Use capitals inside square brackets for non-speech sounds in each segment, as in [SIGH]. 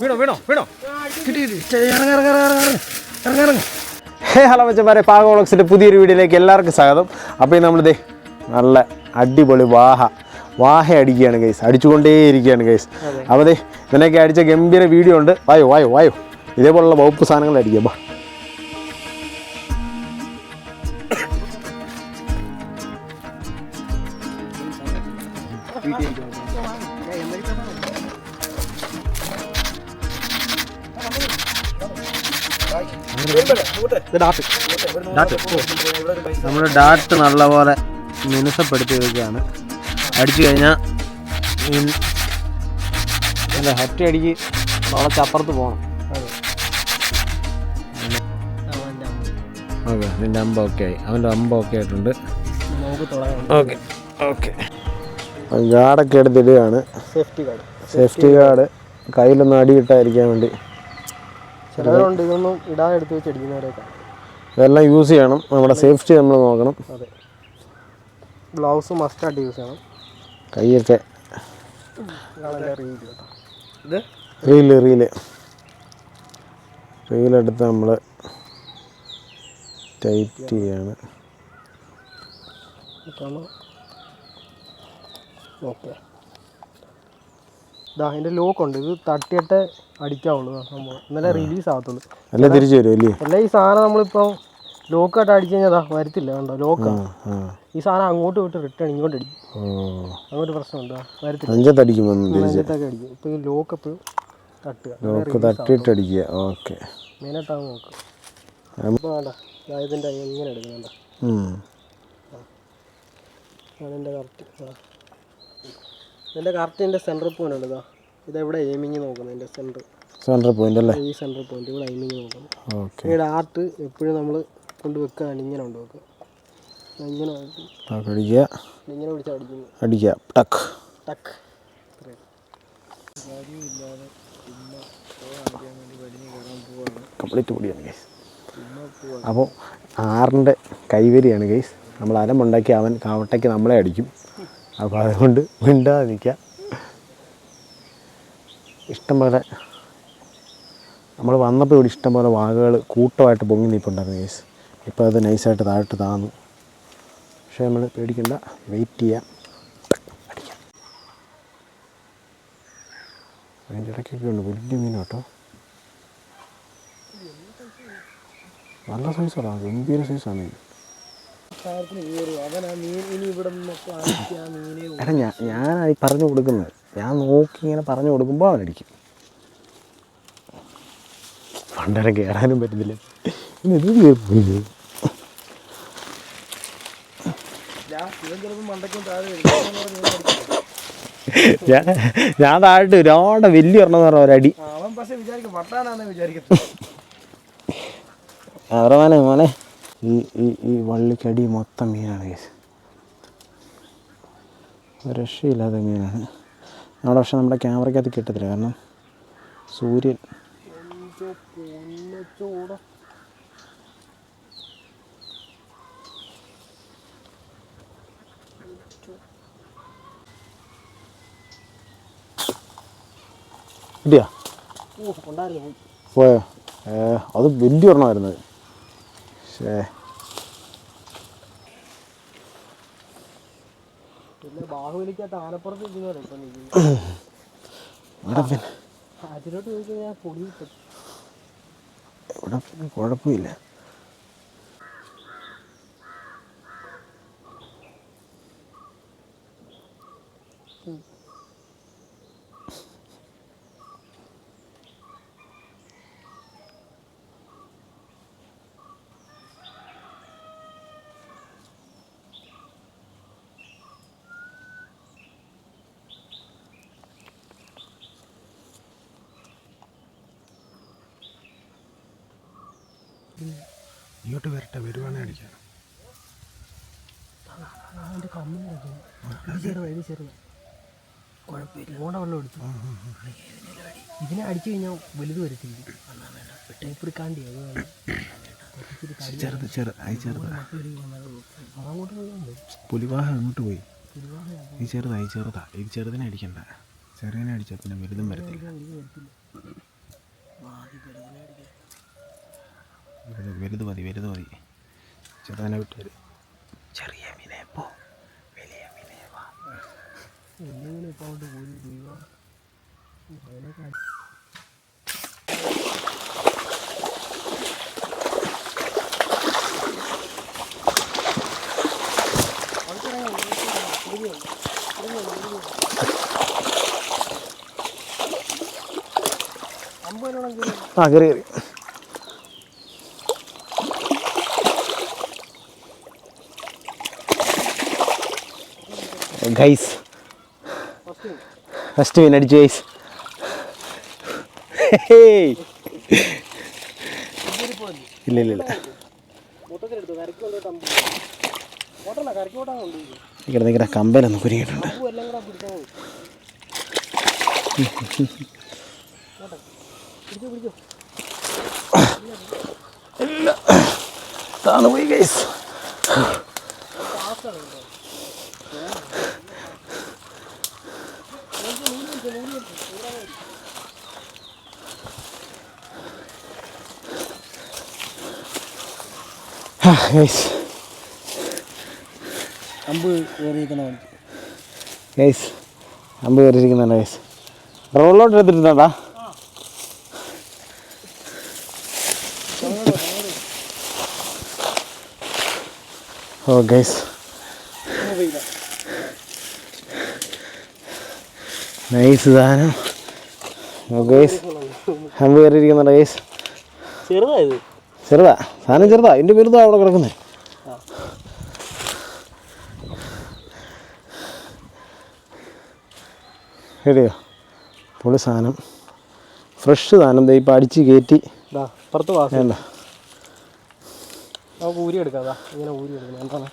വീണോ വീണോ വീണോ? ഹേ ഹലോ മച്ചന്മാരെ പാക വ്ളോഗ്സിന്റെ പുതിയൊരു വീഡിയോയിലേക്ക് എല്ലാവർക്കും സ്വാഗതം. അപ്പോൾ നമ്മൾ നമ്മളിതേ നല്ല അടിപൊളി വാഹ വാഹ അടിക്കുകയാണ് ഗൈസ് അടിച്ചുകൊണ്ടേയിരിക്കുകയാണ് ഗൈസ് അപ്പോൾ ദേ ഇതിനൊക്കെ അടിച്ച ഗംഭീര വീഡിയോ ഉണ്ട്. വായോ വായോ വായോ. ഇതേപോലുള്ള വകുപ്പ് സാധനങ്ങൾ അടിക്കുക ഡാർട്ട് നമ്മൾ ഡാട്ട് നല്ലപോലെ മിനുസപ്പെടുത്തി വയ്ക്കുകയാണ് അടിച്ചു കഴിഞ്ഞാൽ അല്ല ഹറ്റ് അടിക്ക് വളച്ചപ്പുറത്ത് പോകണം. ഓക്കെ നിന്റെ അമ്പ ഓക്കെ ആയി. അവന്റെ അമ്പ ഓക്കെ ആയിട്ടുണ്ട്. ഓക്കെ ഓക്കെ ഗാർഡൊക്കെ എടുത്തിടുകയാണ്. സേഫ്റ്റി ഗാർഡ് സേഫ്റ്റി ഗാർഡ് കയ്യിലൊന്നും അടിയിട്ടായിരിക്കാൻ വേണ്ടി. ചിലവരുണ്ട് ഇതൊന്നും ഇടാതെ എടുത്ത് വെച്ച് അടിക്കുന്നവരൊക്കെ ഇതെല്ലാം യൂസ് ചെയ്യണം. നമ്മുടെ സേഫ്റ്റി നമ്മൾ നോക്കണം. അതെ. ഗ്ലൗസ് മസ്റ്റായിട്ട് യൂസ് ചെയ്യണം. കേട്ടോ ഇത്? റീൽ റീൽ റീലെടുത്ത് നമ്മൾ ടൈറ്റ് ചെയ്യാണ്. ഓക്കെ ഇതാ അതിന്റെ ലോക്ക് ഉണ്ട്. ഇത് തട്ടിയിട്ട് അടിക്കാവുള്ളൂ നമ്മൾ ഇന്നലെ റിലീസ് ആകത്തുള്ളൂ. അല്ല തിരിച്ചു വരും അല്ലേ അല്ല ഈ സാധനം നമ്മളിപ്പോൾ ലോക്കായിട്ട് അടിച്ചു കഴിഞ്ഞാൽ അതാ വരത്തില്ല കണ്ടോ? ലോക്കാണ് ഈ സാധനം അങ്ങോട്ട് വിട്ട് റിട്ടേൺ ഇങ്ങോട്ട് അടിക്കും. അങ്ങോട്ട് പ്രശ്നമുണ്ട് വരത്തില്ല. അടിക്കും ഇപ്പോൾ ഈ ലോക്ക് എപ്പോഴും തട്ടുക. ലോക്ക് തട്ടിയിട്ട് അടിക്കുക. ഓക്കെ. മെയിനായിട്ടാണ് നോക്ക്. ഇപ്പോൾ വേണ്ട. ഞാൻ ഇതിന്റെ എങ്ങനെ എടുക്കുന്നുണ്ട അതിന്റെ കറക്റ്റ് ഇതിന്റെ കറക്റ്റ് എന്റെ സെന്റർ പോയിന്റ് ഉണ്ട് ഇതാ ഇതെവിടെ എയിമിങ് നോക്കുന്നത് എന്റെ സെന്റർ സെന്റർ പോയിന്റ് അല്ലേ? ഈ സെന്റർ പോയിന്റ് ഇവിടെ എയിമിങ് ഓക്കെ ഈ ഡാർട്ട് എപ്പോഴും നമ്മൾ കൊണ്ട് വെക്കുകയാണ് ഇങ്ങനെ കൊണ്ട് വെക്കുക. ഇങ്ങനെ അടിക്കുക. ഇങ്ങനെ പിടിച്ച് അടിക്കുന്നു അടിക്കുക. ടക്ക് ടക്ക് കംപ്ലീറ്റ് പൊടിയാണ് ഗൈസ് അപ്പോൾ ആറിന്റെ കൈവരിയാണ് ഗൈസ് നമ്മൾ അരമുണ്ടാക്കി അവൻ കാവട്ടയ്ക്ക് നമ്മളെ അടിക്കും. അപ്പോൾ അതുകൊണ്ട് മിണ്ടാതെ നിൽക്കുക ഇഷ്ടം പോലെ നമ്മൾ വന്നപ്പോൾ ഇവിടെ ഇഷ്ടംപോലെ വാഗകൾ കൂട്ടമായിട്ട് പൊങ്ങി നിൽപ്പുണ്ടായിരുന്നു കേസ് ഇപ്പോൾ അത് നൈസായിട്ട് താഴോട്ട് താന്നു. പക്ഷേ നമ്മൾ പേടിക്കണ്ട വെയിറ്റ് ചെയ്യാം. അടിക്കാം. അതിന്റെ ഇടയ്ക്കൊക്കെ ഉണ്ട് വലിയ മീൻ കേട്ടോ. നല്ല സൈസാണ് ഗംഭീര സൈസാണ് മീൻ. എടാ ഞാൻ ഞാനായി പറഞ്ഞു കൊടുക്കുന്നത്. ഞാൻ നോക്കി ഇങ്ങനെ പറഞ്ഞു കൊടുക്കുമ്പോൾ അവനടിക്കും പണ്ടരം കയറാനും പറ്റുന്നില്ല. ഇനി ഇത് കയറിപ്പോയില്ലേ? ഞാൻ ഞാൻ താഴോട്ട് ഒരുപാട് വലിയ ഒരെണ്ണം പറഞ്ഞ ഒരടി അവരെ മോനെ മോനെ. ഈ ഈ ഈ വള്ളിക്കടി മൊത്തം മീനാണ് കേസ്. രക്ഷയില്ലാത്ത മീനാണ്. നമ്മുടെ പക്ഷെ നമ്മുടെ ക്യാമറയ്ക്കകത്ത് കിട്ടത്തില്ല. കാരണം സൂര്യൻ കിട്ടിയാ? പോയോ? അത് വലിയ ഒരെണ്ണമായിരുന്നു ശേ പിന്നെ ബാഹുബലിക്കകത്ത് ആനപ്പുറത്ത് ഇരിക്കുന്നവരെ ഇപ്പം നിൽക്കുന്നത് ഇവിടെ പിന്നെ. അതിലോട്ട് പോയി കഴിഞ്ഞാൽ പൊടി കിട്ടും ഇവിടെ പിന്നെ കുഴപ്പമില്ല. ഇങ്ങോട്ട് വരട്ടെ വരുവാണേ അടിക്കാം അതിന്റെ കമ്മിൽ ഇത് ചെറുതാ ഇത് ചെറുതാ. കുഴപ്പമില്ല. ഓണ്ട വെള്ളം എടുത്തു. ഇതിനെ അടിച്ചു കഴിഞ്ഞാൽ വലുത് വരത്തില്ല. ടൈപ്പ് എടുക്കാണ്ടി അത്. ചെറുത് അത് ചെറുത്. പുലിവാഹ അങ്ങോട്ട് പോയി. ഈ ചെറുതാ ഈ ചെറുതാ. ഈ ചെറുതിനെ അടിക്കണ്ട. ചെറുതിനെ അടിച്ചാൽ പിന്നെ വലുതും വരത്തില്ല. വലുത് മതി വലുത് മതി. ചെറുതനെ വിട്ടേര് ചെറിയ മീനെ പോ. വലിയ ആ കയറി കയറി ഗൈസ് ഫസ്റ്റ് മീൻ അടിച്ചു ഗൈസ് ഇല്ല ഇല്ല ഇല്ല നിക്കട നിക്കട കൊണ്ടിട്ട് കുരുങ്ങിയിട്ടുണ്ട്. താണുപോയി കരക്ക് ഓട്ടാണ് കൊണ്ടുപോയി നിൽക്കട്ടെ നിൽക്കട്ടെ കമ്പലൊന്ന് കുരുങ്ങിയിട്ടുണ്ട് അമ്പും എല്ലാം കൂടെ പിടിച്ചാൽ മതി ഓട്ടെ പിടിച്ചോ പിടിച്ചോ താന്ന് പോയി ഗൈസ് ഫാസ്റ്റാണ് കേട്ടോ ഗൈസ് അമ്പ് കയറിയിരിക്കുന്ന ഗൈസ് അമ്പ് കയറിയിരിക്കുന്നുണ്ട് ഗൈസ് റോളിലോട്ട് എടുത്തിട്ടുണ്ടാ ഓ ഗൈസ് നൈസ് സാധനം ഗൈസ് അമ്പ് കയറിയിരിക്കുന്നുണ്ട് ഗൈസ് ചെറുതായത് ചെറുതാ. സാധനം ചെറുതാ. എന്റെ വലുതാ അവിടെ കിടക്കുന്നത് കേട്ടോ പൊളി സാധനം. ഫ്രഷ് സാധനം. ദേ ഇപ്പം അടിച്ച് കയറ്റി പുറത്ത് വാസ. വേണ്ട. നമുക്ക് ഊരി എടുക്കാം. ഇങ്ങനെ ഊരി എടുക്കണം എന്താണ്?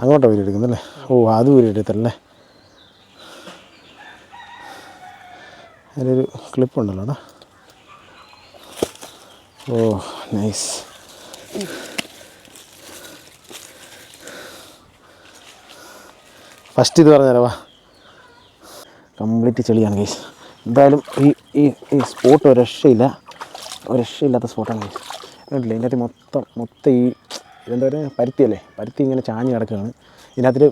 അങ്ങോട്ടാണ് ഊരി എടുക്കുന്നല്ലേ ഓ അത് ഊരി എടുത്തല്ലേ അതിലൊരു ക്ലിപ്പ് ഉണ്ടല്ലോ അതാ. ഓ നൈസ്. ഫസ്റ്റ് ഇത് പറഞ്ഞാലോ വാ. കംപ്ലീറ്റ് ചെളിയാണ് ഗൈസ് എന്തായാലും ഈ ഈ ഈ സ്പോട്ട് ഒരു രക്ഷയില്ല. ഒരു രക്ഷയില്ലാത്ത സ്പോട്ടാണ് ഗൈസ് കണ്ടില്ലേ ഇതിന്റെ അകത്ത് മൊത്തം മൊത്തം ഈ ഇതെന്താ പറയുക? പരുത്തിയല്ലേ? പരുത്തി ഇങ്ങനെ ചാഞ്ഞ് കിടക്കുകയാണ്. ഇതിനകത്തൊരു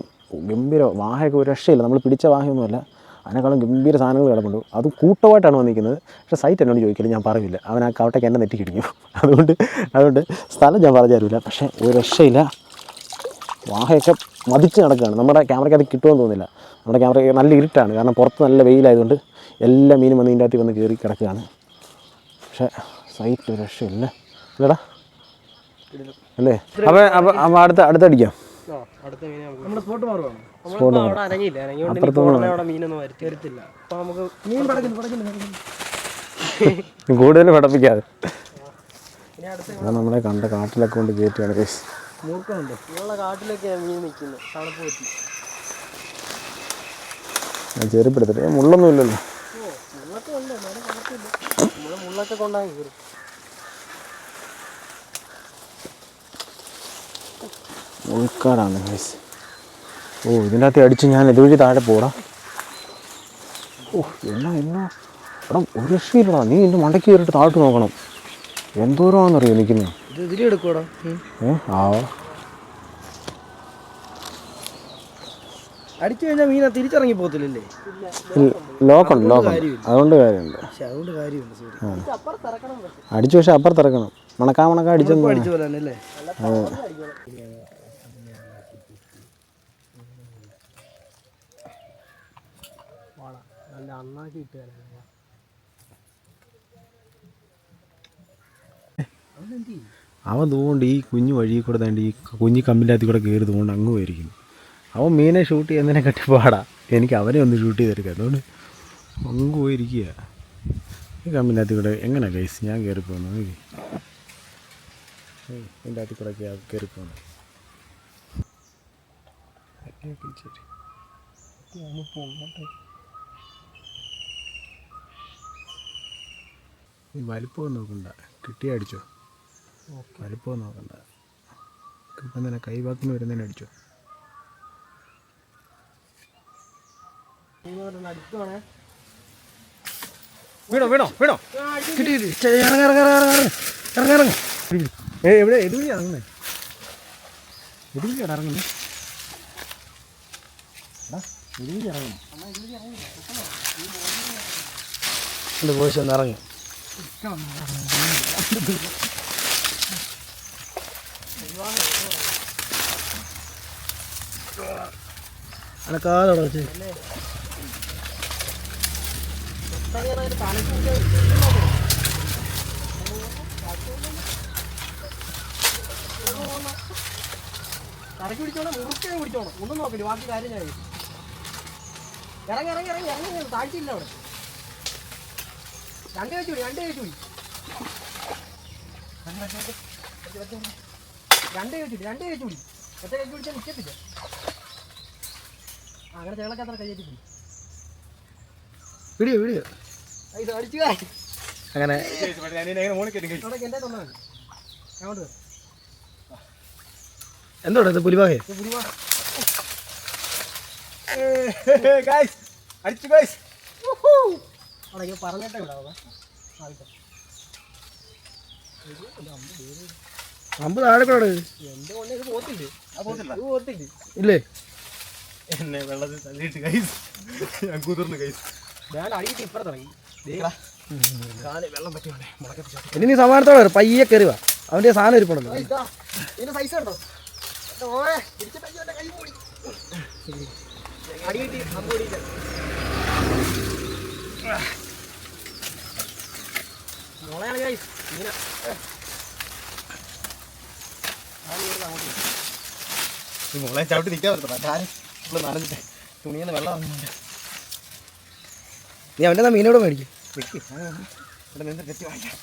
ഗംഭീര വാഹയൊക്കെ ഒരു രക്ഷയില്ല. നമ്മൾ പിടിച്ച വാഹയൊന്നുമല്ല. അതിനേക്കാളും ഗംഭീര സാധനങ്ങൾ കിടപ്പുണ്ട്. അത് കൂട്ടമായിട്ടാണ് വന്നിരിക്കുന്നത്. പക്ഷേ സൈറ്റ് എന്നോട് ചോദിക്കില്ല ഞാൻ പറയില്ല. അവൻ ആ കവട്ടയ്ക്ക് എന്നെ നെറ്റി കിടിക്കും [LAUGHS] അതുകൊണ്ട് അതുകൊണ്ട് സ്ഥലം ഞാൻ പറഞ്ഞു തരില്ല പക്ഷേ ഒരു രക്ഷയില്ല. വാഹയൊക്കെ മതിച്ച് നടക്കുകയാണ്. നമ്മുടെ ക്യാമറയ്ക്ക് അത് കിട്ടുമെന്ന് തോന്നുന്നില്ല. നമ്മുടെ ക്യാമറ നല്ല ഇരുട്ടാണ്. കാരണം പുറത്ത് നല്ല വെയിലായതുകൊണ്ട് എല്ലാ മീനും വന്ന് ഇതിന്റെ അകത്ത് വന്ന് കയറി കിടക്കുകയാണ്. പക്ഷേ സൈറ്റ് ഒരു രക്ഷയില്ല. ഇല്ലടാ. അല്ലേ? അപ്പോൾ അപ്പോൾ അടുത്ത അടുത്തടിക്കാം നമ്മുടെ സ്പോട്ട് മാറുവാണ് നമ്മളിപ്പോൾ അവിടെ അനങ്ങിയില്ല? അനങ്ങിയോണ്ട് അവിടെ മീനൊന്നും വരത്തില്ല. നമുക്ക് മീൻ പടക്കുന്നു പടക്കുന്നു കൂടുതൽ പഠിപ്പിക്കാതെ ഇനി അടുത്ത നമ്മളെ കണ്ട കാട്ടിലൊക്കെ കൊണ്ട് കയറ്റുകയാണ് കേസ് മൂർക്കമുണ്ട്. ഇങ്ങനെയുള്ള കാട്ടിലൊക്കെയാണ് മീൻ നിൽക്കുന്നത് തണുപ്പ് പറ്റി. ഞാൻ ചെരുപ്പെടുത്തിട്ട്. മുള്ളൊന്നും ഇല്ലല്ലോ. മുൾക്കാടാണ് മുള്ളൊക്കെ കൊണ്ടാണ് കയറും ഉൾക്കാടാണ് കേസ് ഓ ഇതിന്റെ അകത്ത് അടിച്ച് ഞാൻ ഇതുവഴി താഴെ പോടാ. ഓ എന്നാ എന്നാ. എടാ ഒരു രക്ഷയില്ലടാ. നീ എന്റെ മണ്ടയ്ക്ക് കയറിയിട്ട് താഴോട്ട് നോക്കണം. എന്തോരമാണെന്നറിയോ നിൽക്കുന്നത് ഇത് ഇതിലെടുക്കൂടാ ഏ ആ അടിച്ചു കഴിഞ്ഞാൽ മീന തിരിച്ചിറങ്ങി പോകത്തില്ലല്ലേ? ലോക്കുണ്ട് ലോക്കുണ്ട്. അതുകൊണ്ട് കാര്യമുണ്ട്. അതുകൊണ്ട് കാര്യമുണ്ട് അടിച്ചു പക്ഷെ അപ്പുറത്തിറക്കണം മണക്കാ മണക്കാ അടിച്ചു അടിച്ചു പോലെ തന്നെ അല്ലേ അണ്ണാക്കി ഇട്ട് അവൻ തോണ്ട് ഈ കുഞ്ഞു വഴിയിൽ കൂടെ തേണ്ട ഈ കുഞ്ഞു കമ്പിന്റെ കൂടെ കയറി തോണ്ട് അങ്ങ് പോയിരിക്കുന്നു അവൻ മീനെ ഷൂട്ട് ചെയ്യുന്നതിനെ കട്ടിപ്പാടാ. എനിക്ക് അവനെ ഒന്ന് ഷൂട്ട് ചെയ്തെടുക്കുക അതുകൊണ്ട് അങ്ങ് പോയിരിക്കുക. ഈ കമ്പിന്റെ അകത്ത് കൂടെ എങ്ങനെ ഗൈസ് ഞാൻ കയറി പോകുന്നു നോക്കി ഇതിന്റെ അകത്ത് കൂടെ കയറി പോകുന്നു വലിപ്പം നോക്കണ്ട. കിട്ടിയ അടിച്ചോ. വലിപ്പം നോക്കണ്ട. കിട്ടുന്നതിനെ കൈവാക്കിന് വരുന്നതിനെ അടിച്ചോ. വീണോ വീണോ വീണോ? കിട്ടി കിട്ടി. ഇറങ്ങ ഇറങ്ങ ഇറങ്ങ ഇറങ്ങ ഇറങ്ങ. ഏ എവിടെ? ഏത് വഴി ഇറങ്ങുന്നേ. ഏത് വഴിയാണ് ഇറങ്ങുന്നത് ഇറങ്ങുന്നു. എന്റെ പോയി ഒന്ന് ഇറങ്ങി. അനക്കാതെ വെച്ച് കറക്കി പിടിച്ചോണം മുറുക്കെ പിടിച്ചോണം ഒന്നും നോക്കില്ല ബാക്കി കാര്യം ഞാൻ. ഇറങ്ങി ഇറങ്ങി ഇറങ്ങി ഇറങ്ങി താഴ്ചയില്ല അവിടെ. രണ്ട് ഒറ്റ നിൽക്കത്തില്ല അങ്ങനെ ചേളൊക്കെ അത്ര ഇത് അടിച്ചു അങ്ങനെ. എന്തോടാ ഇത് പുലിവാഹേ? പുലിവാഹ്. പുലിവാ അടിച്ചു ഗൈസ് അവിടെ പറഞ്ഞിട്ടേ ഉണ്ടാവുക അമ്പ് താഴെ കൂടെ എന്റെ കൊണ്ട് ഇത് പോത്തില്ലേ? പോത്തില്ലേ. ഇല്ലേ. എന്നെ വെള്ളത്തിൽ തള്ളിയിട്ട് കൈസ് ഞാൻ കുതിർന്ന് കൈസ് ഞാൻ അടിയിട്ട് വെള്ളം ഇനി നീ സമാനത്തോടെ പയ്യെ കയറി വാ. അവന്റെ സാധനം ഇരിപ്പുണ്ടല്ലോ. ഇതിന്റെ സൈസ് കണ്ടോ? അടിയിട്ട് പിടിച്ചിട്ട് അയ്യോ, എന്റെ കൈ പോയി. അടി കിട്ടി അമ്പ് പിടിയില്ല. മുളയാണ് ഗൈസ് ഇങ്ങനെ. ഈ മുളെ ചവിട്ടി നിൽക്കാൻ പറ്റത്തില്ല. കാര്യം ഇവിടെ നനഞ്ഞിട്ട് തുണിയിൽ വെള്ളം ഇറങ്ങുന്നുണ്ട് നീ അവന്റെ മീനോട് മേടിക്കും. ഇവിടെ നിന്ന് തെറ്റി വാങ്ങിക്കാം.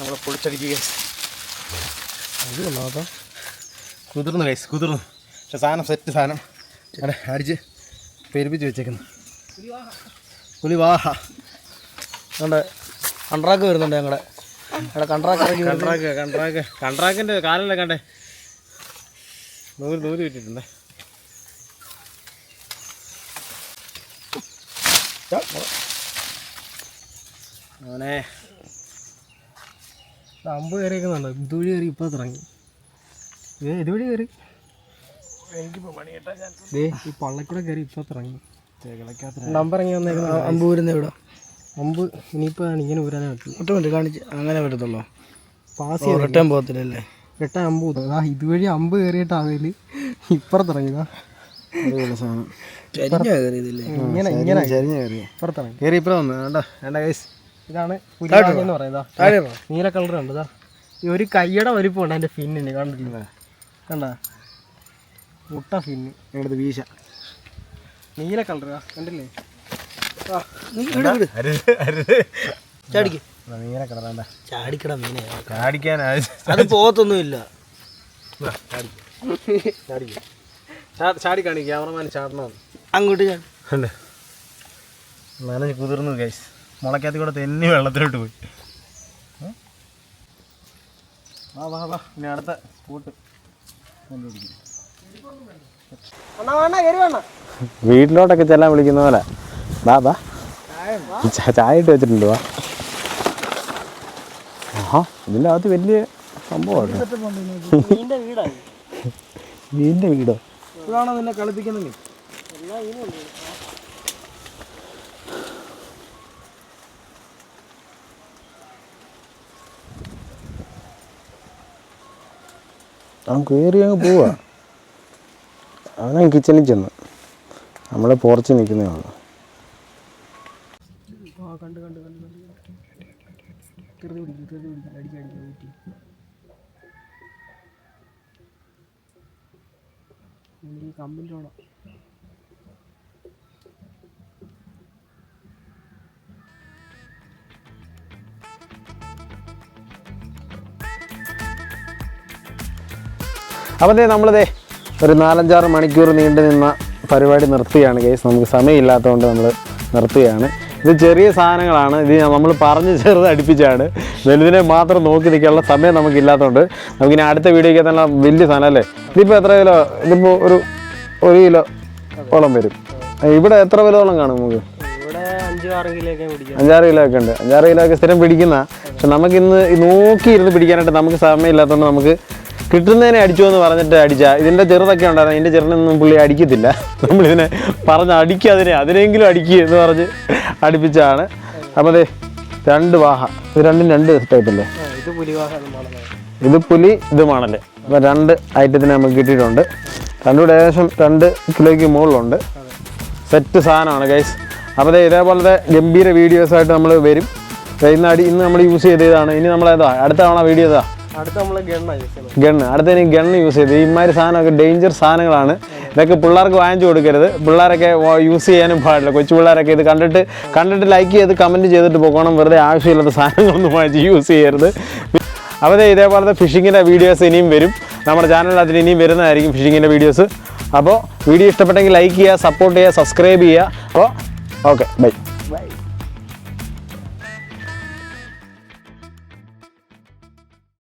നമ്മളെ പൊളിച്ചടിക്കുക കുതിർന്നു ഗൈസ് കുതിർന്നു പക്ഷെ സാധനം സെറ്റ് സാധനം. അവിടെ അടിച്ച് പെരുപ്പിച്ച് വെച്ചേക്കുന്നു. പുലി വാഹ അതുകൊണ്ട് കൺട്രാക്ക് വരുന്നുണ്ട് ഞങ്ങളുടെ അവിടെ കൺട്രാക്ക്. കൺട്രാക്ക് കൺട്രാക്ക്. കൺട്രാക്കിന്റെ കാലല്ലേ കണ്ടേ? നൂൽ നൂൽ വിട്ടിട്ടുണ്ടേ. അവനെ ഇത് അമ്പ് കയറിയേക്കുന്നുണ്ടോ. ഇതുവഴി കയറി ഇപ്പൊ തുടങ്ങി ഏ ഇതുവഴി കയറി. എനിക്കിപ്പോൾ പണി കിട്ടാൻ ചാൻസ് ദേ ഈ പള്ളക്കൂടെ കയറി ഇപ്പൊ തുടങ്ങി നമ്പർ ഇറങ്ങി വന്നേക്കുന്ന. അമ്പ് വരുന്ന ഇവിടെ അമ്പ് ഇനിയിപ്പോ ഇങ്ങനെ ഊരാനേ പറ്റുള്ളൂ ഒറ്റ മിനിറ്റ് കാണിച്ച് അങ്ങനെ പറ്റത്തുള്ളൂ. പാസ് റിട്ടേൺ പോകത്തില്ലല്ലേ? എട്ട അമ്പ്. ആ ഇതുവഴി അമ്പ് കയറിയിട്ട് അതിൽ ഇപ്പുറത്തിറങ്ങിയതാ ഇങ്ങനെ ഇങ്ങനെ ഇപ്പുറത്തിറങ്ങി കയറി. ഇപ്പം വന്നു. വേണ്ട വേണ്ട ഗൈസ് ഇതാണ് പുലിവാഹ എന്ന് പറയുന്നത്. നീല കളർ കണ്ടതാ ഈ ഒരു കൈയുടെ വലിപ്പമുണ്ട് എന്റെ ഫിന്നിന് കണ്ടിട്ടില്ല? കണ്ട? മുട്ട ഫിന്ന് എടുത്ത് വീശ. നീല കളറാ കണ്ടില്ലേ? ചാടിക്ക്. നീല ചാടിക്കട മീനെ. അത് പോകത്തൊന്നുമില്ല. ചാടി. ക്യാമറമാൻ ചാടണം അങ്ങോട്ട് ചാടി. അല്ലേ നനഞ്ഞ് കുതിർന്നു ഗൈസ് മുളക്കകത്ത് കൂടെ തെന്നി വെള്ളത്തിലോട്ട് പോയി. വാ വാ വാ. ഇനി അടുത്ത കൂട്ട് വീട്ടിലോട്ടൊക്കെ ചെല്ലാൻ വിളിക്കുന്ന പോലെ. വാ വാ. ചാ- ചായ ഇട്ട് വെച്ചിട്ടുണ്ട് വാ. ഇതിന്റെ അകത്ത് വലിയ സംഭവമാണ്. വീടിന്റെ വീടോ? ഇതാണോ നിന്നെ കളിപ്പിക്കുന്നെങ്കിൽ? അവൻ കയറി അങ്ങ് പോവാ. അവനങ്ങ് കിച്ചണിൽ ചെന്ന്. നമ്മളെ പോർച്ച് നിൽക്കുന്നേ ഉള്ളൂ. അപ്പോൾ ദേ നമ്മളിതേ ഒരു നാലഞ്ചാറ് മണിക്കൂർ നീണ്ടു നിന്ന പരിപാടി നിർത്തുകയാണ് കേസ് നമുക്ക് സമയമില്ലാത്തതുകൊണ്ട് നമ്മൾ നിർത്തുകയാണ്. ഇത് ചെറിയ സാധനങ്ങളാണ്. ഇത് നമ്മൾ പറഞ്ഞ് ചെറുത് അടുപ്പിച്ചാണ്. വലുതിനെ മാത്രം നോക്കി നിൽക്കാനുള്ള സമയം നമുക്കില്ലാത്തതുകൊണ്ട് നമുക്കിനി അടുത്ത വീഡിയോയ്ക്ക് തന്നെ വലിയ സാധനം അല്ലേ? ഇതിപ്പോൾ എത്ര കിലോ? ഇതിപ്പോൾ ഒരു ഒരു കിലോ ഓളം വരും. ഇവിടെ എത്ര വിലോളം കാണും നമുക്ക്? ഇവിടെ അഞ്ചു ആറ് കിലോയൊക്കെ പിടിക്കാം. അഞ്ചാറ് കിലോ ഒക്കെ ഉണ്ട്. അഞ്ചാറ് കിലോ ഒക്കെ സ്ഥിരം പിടിക്കുന്ന. പക്ഷെ നമുക്ക് ഇന്ന് നോക്കി ഇരുന്ന് പിടിക്കാനായിട്ട് നമുക്ക് സമയമില്ലാത്തതുകൊണ്ട് നമുക്ക് കിട്ടുന്നതിനെ അടിച്ചു എന്ന് പറഞ്ഞിട്ട് അടിച്ച. ഇതിന്റെ ചെറുതൊക്കെ ഉണ്ടായിരുന്നു. ഇതിന്റെ ചെറുതൊന്നും പുള്ളി അടിക്കത്തില്ല. നമ്മളിതിനെ പറഞ്ഞ് അടിക്കുക അതിനെ. അതിനെങ്കിലും അടിക്കുക എന്ന് പറഞ്ഞ് അടുപ്പിച്ചാണ്. അപ്പോൾ അതെ രണ്ട് വാഹ. ഇത് രണ്ടും രണ്ട് ടൈപ്പല്ലേ ഇത് ഇത് പുലി ഇത് മണൽ. അപ്പോൾ രണ്ട് ഐറ്റത്തിന് നമുക്ക് കിട്ടിയിട്ടുണ്ട്. രണ്ടുകൂടെ ഏകദേശം രണ്ട് കിലോയ്ക്ക് മുകളിലുണ്ട്. സെറ്റ് സാധനമാണ് ഗൈസ് അപ്പോൾ ഇതേപോലത്തെ ഗംഭീര വീഡിയോസായിട്ട് നമ്മൾ വരും. ഇന്ന് അടി ഇന്ന് നമ്മൾ യൂസ് ചെയ്തതാണ്. ഇനി നമ്മളേതാ? അടുത്ത തവണ വീഡിയോ നമ്മൾ ഗണ്ണ അടുത്ത ഇനി ഗണ്ണ് യൂസ് ചെയ്ത്. ഇമാതിരി സാധനമൊക്കെ ഡേഞ്ചർ സാധനങ്ങളാണ്. ഇതൊക്കെ പിള്ളേർക്ക് വാങ്ങിച്ചു കൊടുക്കരുത്. പിള്ളേരൊക്കെ യൂസ് ചെയ്യാനും പാടില്ല. കൊച്ചു പിള്ളേരൊക്കെ ഇത് കണ്ടിട്ട് കണ്ടിട്ട് ലൈക്ക് ചെയ്ത് കമന്റ് ചെയ്തിട്ട് പോകണം. വെറുതെ ആവശ്യമില്ലാത്ത സാധനങ്ങളൊന്നും വാങ്ങിച്ച് യൂസ് ചെയ്യരുത്. അപ്പോൾ ഇതേപോലത്തെ ഫിഷിങ്ങിന്റെ വീഡിയോസ് ഇനിയും വരും. നമ്മുടെ ചാനലിൽ അതിന് ഇനിയും വരുന്നതായിരിക്കും ഫിഷിങ്ങിന്റെ വീഡിയോസ് അപ്പോൾ വീഡിയോ ഇഷ്ടപ്പെട്ടെങ്കിൽ ലൈക്ക് ചെയ്യുക സപ്പോർട്ട് ചെയ്യുക സബ്സ്ക്രൈബ് ചെയ്യുക. അപ്പോൾ ഓക്കെ ബൈ